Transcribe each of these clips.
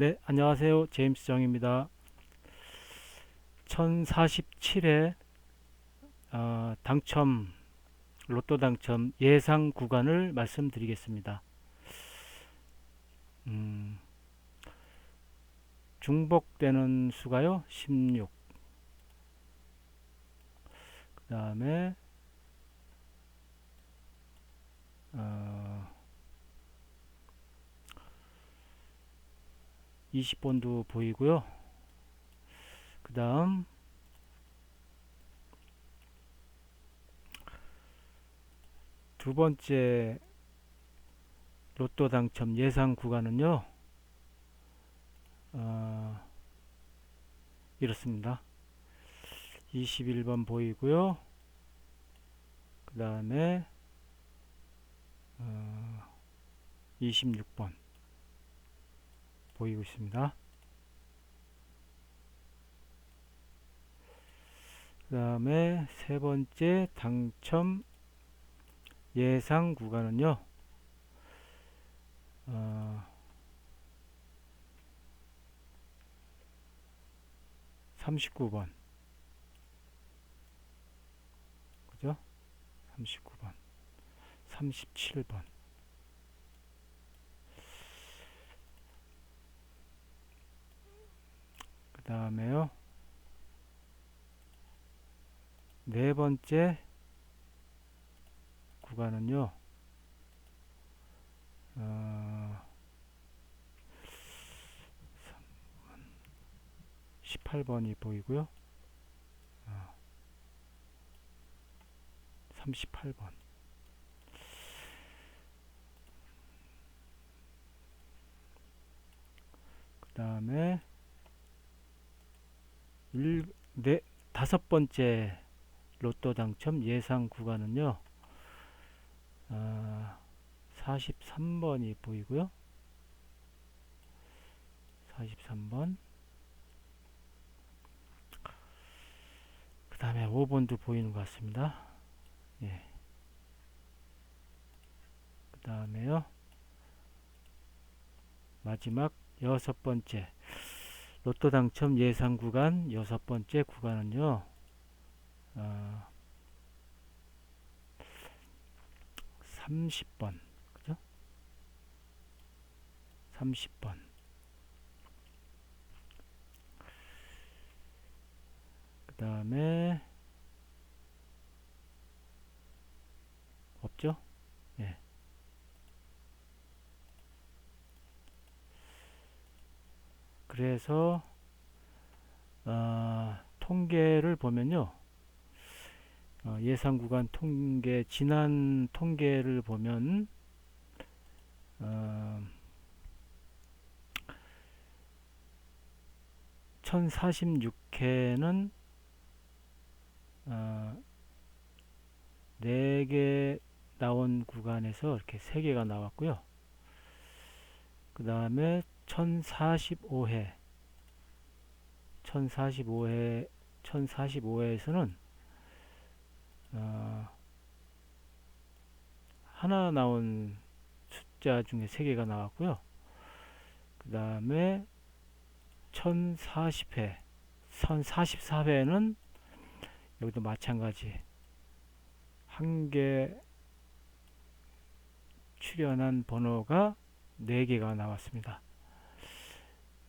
네, 안녕하세요. 제임스 정입니다. 1047회 어, 당첨 로또 당첨 예상 구간을 말씀드리겠습니다. 음, 중복되는 수가요 16. 그 다음에 어, 20번도 보이고요. 그 다음 두 번째 로또 당첨 예상 구간은요. 어, 이렇습니다. 21번 보이고요. 그 다음에 어, 26번 보이고 있습니다. 그 다음에 세 번째 당첨 예상 구간은요. 어, 39번 그죠? 39번 37번 그 다음에요? 네 번째 구간은요 어, 18번이 보이고요. 어, 38번. 그 다음에 일, 네, 다섯 번째 로또 당첨 예상 구간은요. 어, 43번이 보이고요. 43번 그 다음에 5번도 보이는 것 같습니다. 예. 그 다음에요. 마지막 여섯 번째 로또 당첨 예상 구간 여섯 번째 구간은요. 어, 30번 그죠? 30번 그 다음에 없죠? 그래서 어, 통계를 보면요. 어, 예상 구간 통계 지난 통계를 보면 어, 1046회는 어, 4개 나온 구간에서 이렇게 3개가 나왔고요. 그 다음에 1045회 1045회 1045회에서는 어, 하나 나온 숫자 중에 세 개가 나왔고요. 그 다음에 1040회, 1044회는 여기도 마찬가지 한 개 출연한 번호가 4개가 나왔습니다.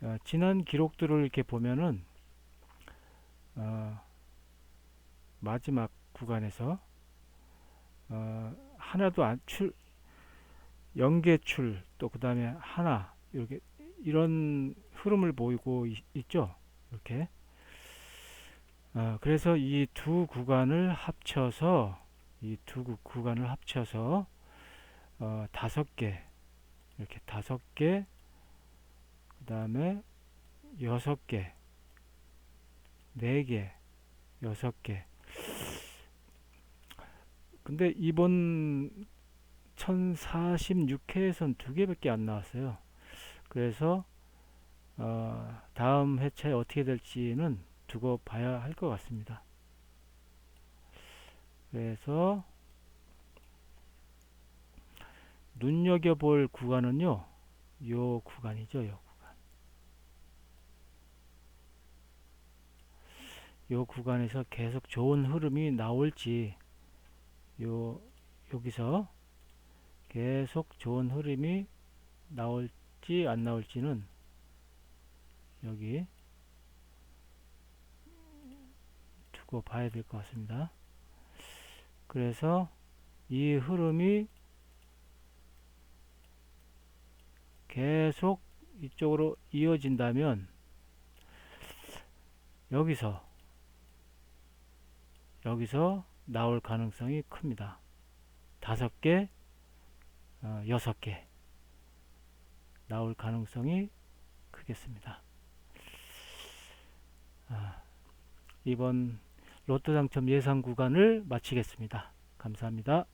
어, 지난 기록들을 이렇게 보면은 어, 마지막 구간에서 어, 하나도 안 출, 연계출 또 그 다음에 하나 이렇게 이런 흐름을 보이고 있, 죠? 이렇게. 어, 그래서 이 두 구간을 합쳐서 이 두 구간을 합쳐서 어, 다섯 개 이렇게 다섯 개 그 다음에 여섯 개 네 개 여섯 개 근데 이번 1046회에선 두 개밖에 안 나왔어요. 그래서 어, 다음 회차에 어떻게 될지는 두고 봐야 할 것 같습니다. 그래서 눈여겨볼 구간은요, 요 구간이죠, 요 구간. 요 구간에서 계속 좋은 흐름이 나올지 요 여기서 계속 좋은 흐름이 나올지 안 나올지는 여기 두고 봐야 될 것 같습니다. 그래서 이 흐름이 계속 이쪽으로 이어진다면 여기서 여기서 나올 가능성이 큽니다. 다섯 개, 어, 여섯 개 나올 가능성이 크겠습니다. 아, 이번 로또 당첨 예상 구간을 마치겠습니다. 감사합니다.